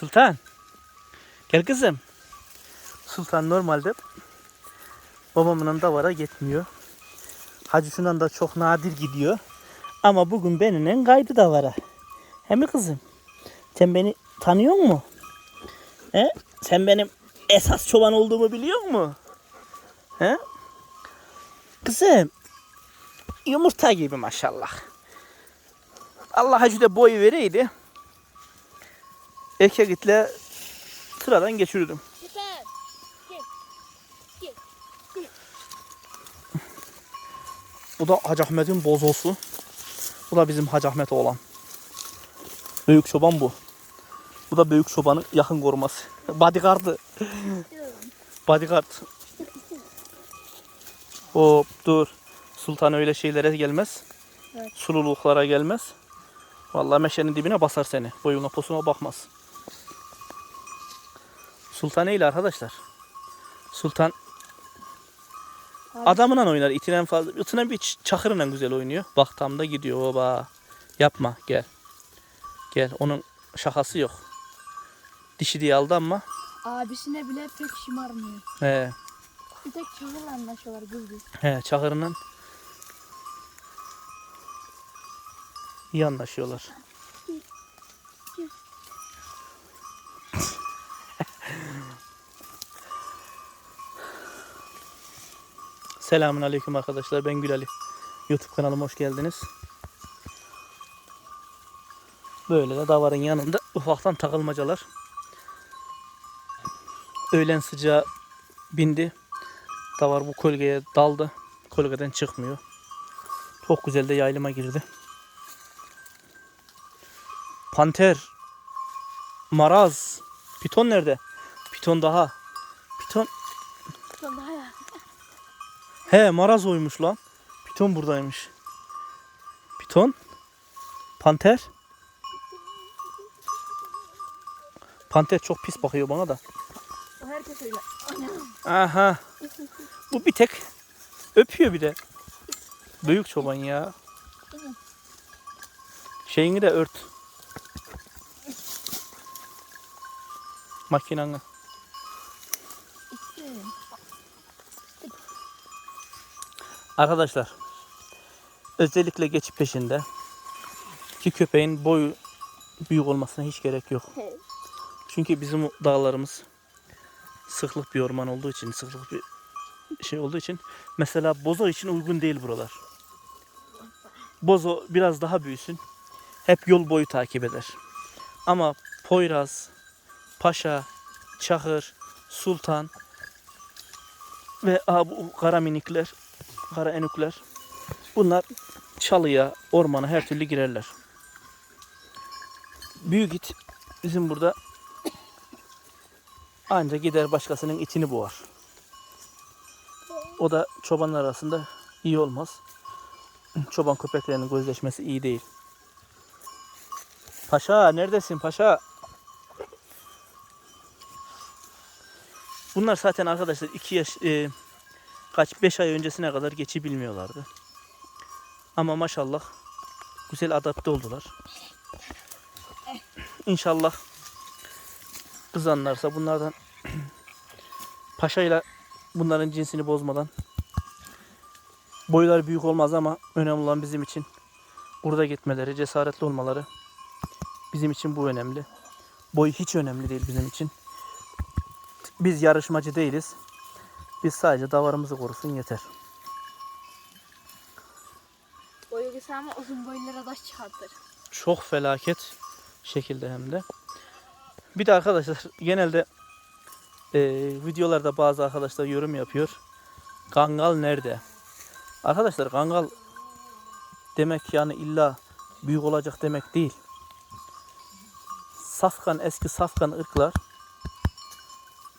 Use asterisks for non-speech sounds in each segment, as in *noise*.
Sultan. Gel kızım. Sultan normalde babamın davara gitmiyor. Hacı şundan da çok nadir gidiyor. Ama bugün benimle kaydı davara. He mi kızım? Sen beni tanıyor mu? He? Sen benim esas çoban olduğumu biliyor mu? He? Kızım. Yumurta gibi maşallah. Allah hacı de boy vereydi. Erkeklikle sıradan geçirirdim. Yeter. Gel. Gel. Bu da Hacı Ahmet'in bozosu. Bu da bizim Hacı Ahmet oğlan. Büyük çoban bu. Bu da büyük çobanın yakın koruması. *laughs* Bodyguard'ı. Bodyguard. Hop dur. Sultan öyle şeylere gelmez. Evet. Sululuklara gelmez. Vallahi meşenin dibine basar seni. Boyuna posuna bakmaz. Sultan değil arkadaşlar. Sultan adamla oynar. İtinen fazla. İtinen bir çakırla güzel oynuyor. Bak tam da gidiyor. Oba. Yapma gel. Gel. Onun şakası yok. Dişi diye aldı ama. Abisine bile pek şımarmıyor. He. Bir tek çağırla anlaşıyorlar kız. He çakırının iyi anlaşıyorlar. Selamun aleyküm arkadaşlar. Ben Gül Ali. YouTube kanalıma hoş geldiniz. Böyle de davarın yanında ufaktan takılmacalar. Öğlen sıcağı bindi. Davar bu kolgeye daldı. Kolgeden çıkmıyor. Çok güzel de yaylıma girdi. Panter. Maraz. Piton nerede? Piton daha. Piton. Son daha ya. He maraz oymuş lan. Piton buradaymış. Piton. Panter. Panter çok pis bakıyor bana da. Herkes öyle. Aha. Bu bir tek öpüyor bir de. Büyük çoban ya. Şeyini de ört. Makinanı. Arkadaşlar özellikle geçip peşinde ki köpeğin boyu büyük olmasına hiç gerek yok. Çünkü bizim dağlarımız sıklık bir orman olduğu için, sıklık bir şey olduğu için mesela bozo için uygun değil buralar. Bozo biraz daha büyüsün. Hep yol boyu takip eder. Ama Poyraz, Paşa, Çakır, Sultan ve bu kara minikler, kara enükler bunlar çalıya, ormana her türlü girerler. Büyük it bizim burada anca gider başkasının itini boğar. O da çobanlar arasında iyi olmaz. Çoban köpeklerinin gözleşmesi iyi değil. Paşa neredesin paşa? Bunlar zaten arkadaşlar 2 yaş e, kaç 5 ay öncesine kadar geçi bilmiyorlardı. Ama maşallah güzel adapte oldular. İnşallah kızanlarsa bunlardan *clears throat* paşayla bunların cinsini bozmadan boyları büyük olmaz ama önemli olan bizim için burada gitmeleri, cesaretli olmaları bizim için bu önemli. Boy hiç önemli değil bizim için. Biz yarışmacı değiliz. Biz sadece davarımızı korusun yeter. Boyu kısa ama uzun boylara taş çıkartır. Çok felaket şekilde hem de. Bir de arkadaşlar genelde e, videolarda bazı arkadaşlar yorum yapıyor. Kangal nerede? Arkadaşlar kangal demek yani illa büyük olacak demek değil. Safkan eski safkan ırklar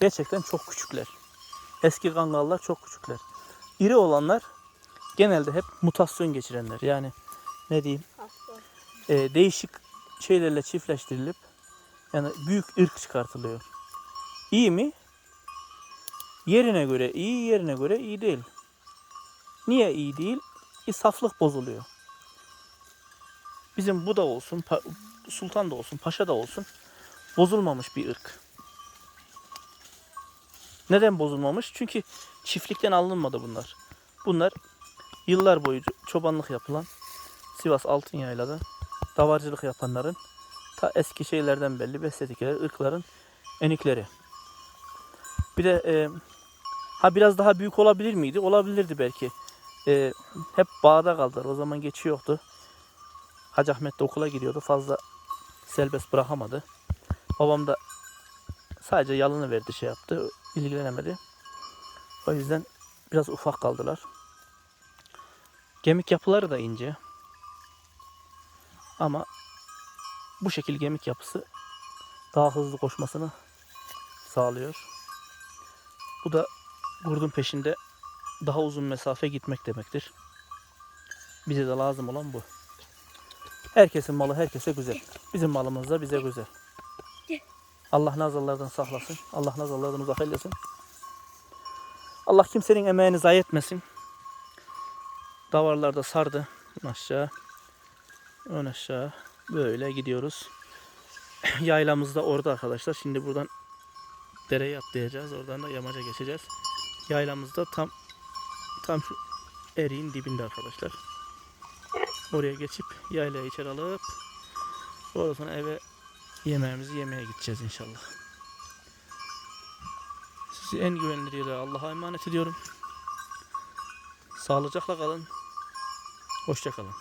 gerçekten çok küçükler. Eski kangallar çok küçükler. İri olanlar genelde hep mutasyon geçirenler. Yani ne diyeyim? E, değişik şeylerle çiftleştirilip yani büyük ırk çıkartılıyor. İyi mi? Yerine göre iyi, yerine göre iyi değil. Niye iyi değil? Bir saflık bozuluyor. Bizim bu da olsun, sultan da olsun, paşa da olsun. bozulmamış bir ırk. Neden bozulmamış? Çünkü çiftlikten alınmadı bunlar. Bunlar yıllar boyu çobanlık yapılan Sivas Altınyaylı'da davarcılık yapanların ta eski şeylerden belli besledikleri ırkların enikleri. Bir de e, ha biraz daha büyük olabilir miydi? Olabilirdi belki. E, hep bağda kaldılar. O zaman geçi yoktu. Hacı Ahmet de okula gidiyordu. Fazla serbest bırakamadı. Babam da sadece yalını verdi şey yaptı. İlgilenemedi. O yüzden biraz ufak kaldılar. Gemik yapıları da ince. Ama bu şekil gemik yapısı daha hızlı koşmasını sağlıyor. Bu da kurdun peşinde daha uzun mesafe gitmek demektir. Bize de lazım olan bu. Herkesin malı herkese güzel. Bizim malımız da bize güzel. Allah nazarlardan saklasın. Allah nazarlardan uzak eylesin. Allah kimsenin emeğini zayi etmesin. Davarlarda sardı. Aşağı. Ön aşağı. Böyle gidiyoruz. *clears throat* Yaylamız da orada arkadaşlar. Şimdi buradan dereye atlayacağız. Oradan da yamaca geçeceğiz. Yaylamız da tam tam şu eriğin dibinde arkadaşlar. Oraya geçip yaylayı içeri alıp sonra eve yemeğimizi yemeye gideceğiz inşallah. Sizi en güvenilir yere Allah'a emanet ediyorum. Sağlıcakla kalın. Hoşça kalın.